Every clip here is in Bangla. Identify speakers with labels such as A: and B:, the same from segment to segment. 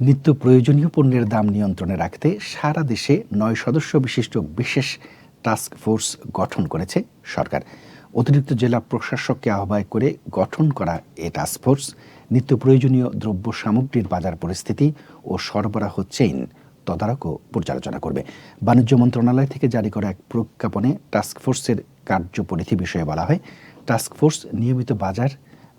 A: নিত্য প্রয়োজনীয় পণ্যের দাম নিয়ন্ত্রণে রাখতে সারা দেশে নয় সদস্য বিশিষ্ট বিশেষ টাস্ক ফোর্স গঠন করেছে সরকার। অতিরিক্ত জেলা প্রশাসককে আহ্বায়ক করে গঠন করা এ টাস্ক ফোর্স নিত্য প্রয়োজনীয় দ্রব্য সামগ্রীর বাজার পরিস্থিতি ও সরবরাহ চেইন তদারক ও পর্যালোচনা করবে। বাণিজ্য মন্ত্রণালয় থেকে জারি করা এক প্রজ্ঞাপনে টাস্ক ফোর্সের কার্যপরিধি বিষয়ে বলা হয়, টাস্ক ফোর্স নিয়মিত বাজার,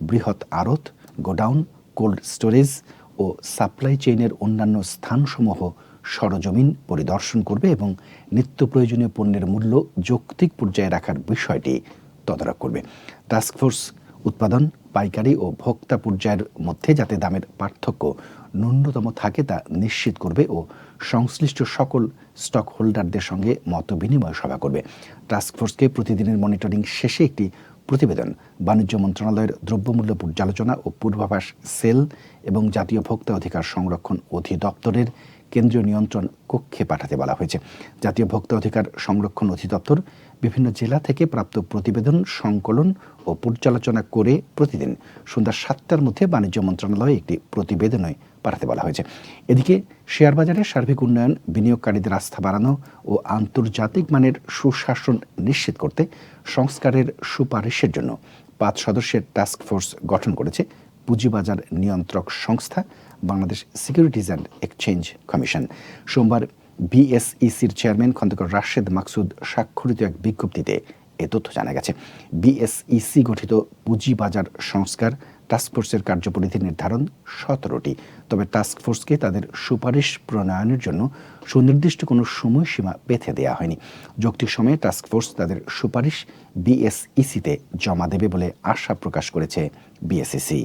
A: বৃহৎ আড়ত, গোডাউন, কোল্ড স্টোরেজ ও সাপ্লাই চেইনের অন্যান্য স্থানসমূহ সরজমিন পরিদর্শন করবে এবং নিত্য প্রয়োজনীয় পণ্যের মূল্য যৌক্তিক পর্যায়ে রাখার বিষয়টি তদারক করবে। টাস্কফোর্স উৎপাদন, পাইকারি ও ভোক্তা পর্যায়ের মধ্যে যাতে দামের পার্থক্য ন্যূনতম থাকে তা নিশ্চিত করবে ও সংশ্লিষ্ট সকল স্টক হোল্ডারদের সঙ্গে মত বিনিময় সভা করবে। টাস্কফোর্সকে প্রতিদিনের মনিটরিং শেষে একটি প্রতিবেদন, বাণিজ্য মন্ত্রণালয়ের দ্রব্যমূল্য পর্যালোচনা ও পূর্বাভাস, সেল এবং জাতীয় ভোক্তা অধিকার সংরক্ষণ অধিদপ্তরের কেন্দ্রীয় নিয়ন্ত্রণ কক্ষে পাঠাতে বলা হয়েছে। জাতীয় ভোক্তা অধিকার সংরক্ষণ অধিদপ্তর বিভিন্ন জেলা থেকে প্রাপ্ত প্রতিবেদন, সংকলন ও পর্যালোচনা করে প্রতিদিন সন্ধ্যা সাতটার মধ্যে বাণিজ্য মন্ত্রণালয়ে একটি প্রতিবেদনই পাঠাতে বলা হয়েছে। এদিকে শেয়ার বাজারের সার্বিক উন্নয়ন, বিনিয়োগকারীদের আস্থা বাড়ানো ও আন্তর্জাতিক মানের সুশাসন নিশ্চিত করতে সংস্কারের সুপারিশের জন্য পাঁচ সদস্যের টাস্ক ফোর্স গঠন করেছে পুঁজিবাজার নিয়ন্ত্রক সংস্থা, Bangladesh securities and exchange commission সোমবার বিএসইসির চেয়ারম্যান খন্দকার রাশেদ মাকসুদ স্বাক্ষরিত এক বিজ্ঞপ্তিতে এ তথ্য জানা গেছে। বিএসইসি গঠিত পুঁজিবাজার সংস্কার টাস্কফোর্সের কার্যপরিধি নির্ধারণ সতেরোটি। তবে টাস্কফোর্সকে তাদের সুপারিশ প্রণয়নের জন্য সুনির্দিষ্ট কোনো সময়সীমা বেঁধে দেওয়া হয়নি। যৌক্তিক সময়ে টাস্কফোর্স তাদের সুপারিশ বিএসইসিতে জমা দেবে বলে আশা প্রকাশ করেছে বিএসইসি